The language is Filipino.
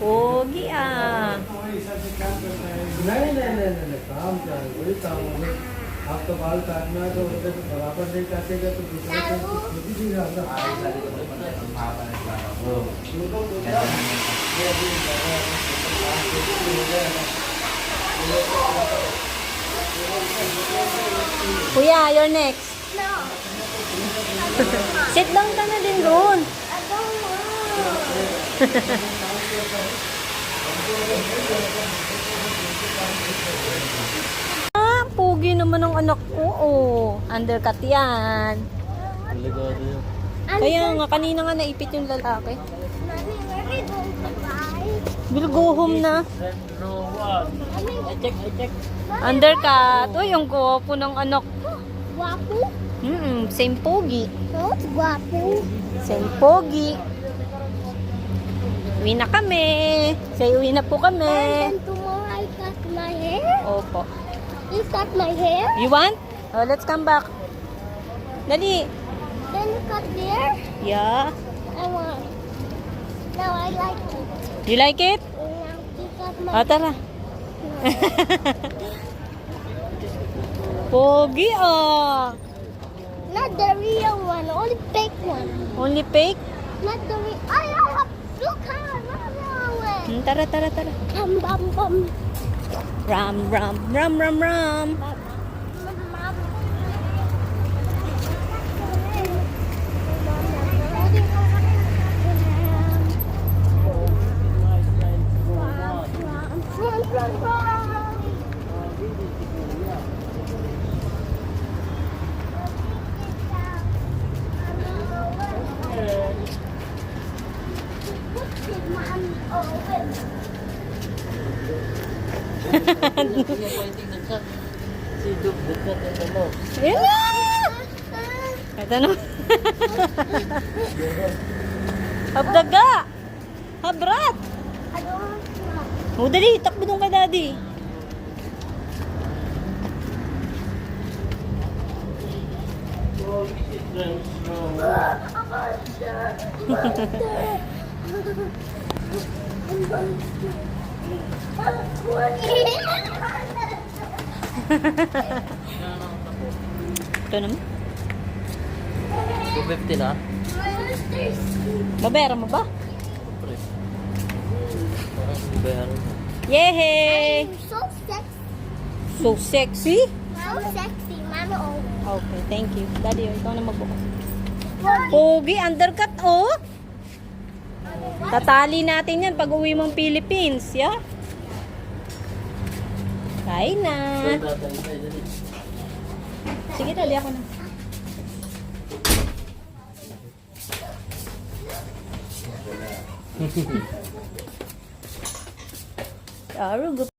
Pogi ah. नहीं नहीं नहीं नहीं नहीं, काम क्या है वही काम है आप तो बाल काटना है तो उधर बराबर नहीं काटेगा तो दूसरे को तो खुद ही नहीं रहता उनको बोलता ये अभी ज़्यादा काम करती हो गया ना Kuya, you're next. No. Sit down ka na din doon. I don't want. Ah, pogi naman ng anak ko. Oh, undercut yan. Kaya nga, kanina nga naipit yung lalaki. Mommy, where we going to buy? We'll go home na. Mommy, Undercut. Uy, yung guwapo ng anak. guapo? Mm same pogi. No, it's guapo. Same pogi. Uwi na kami. Say, uwi na po And kami. then tomorrow I cut my hair. Opo. You cut my hair. You want? Oh, let's come back. Dali. Then you cut there. Yeah. I want. Now I like it. You like it? Now you cut my Ah, tara. Pogi ah. Not the real one, only fake one. Only fake? Not the real. I have look how not the tara, tara, tara. Bum bum bum. Rum, rum, rum, rum, rum. Did open? Run, run, run. Yan na! Ito na. Habdaga! Habrat! O, dali. Takbo doon kay daddy. Ito naman. 250 na? Babayaran mo ba? Pre. Parang hindi bayaran mo. Yehey! so sexy. So sexy. So sexy, mama. Oh. Okay, thank you. Daddy, ikaw na magbukas. Pogi, undercut, oh. Tatali natin yan pag uwi mong Philippines, yeah? Kain na. Sige, dali ako na. Arugo.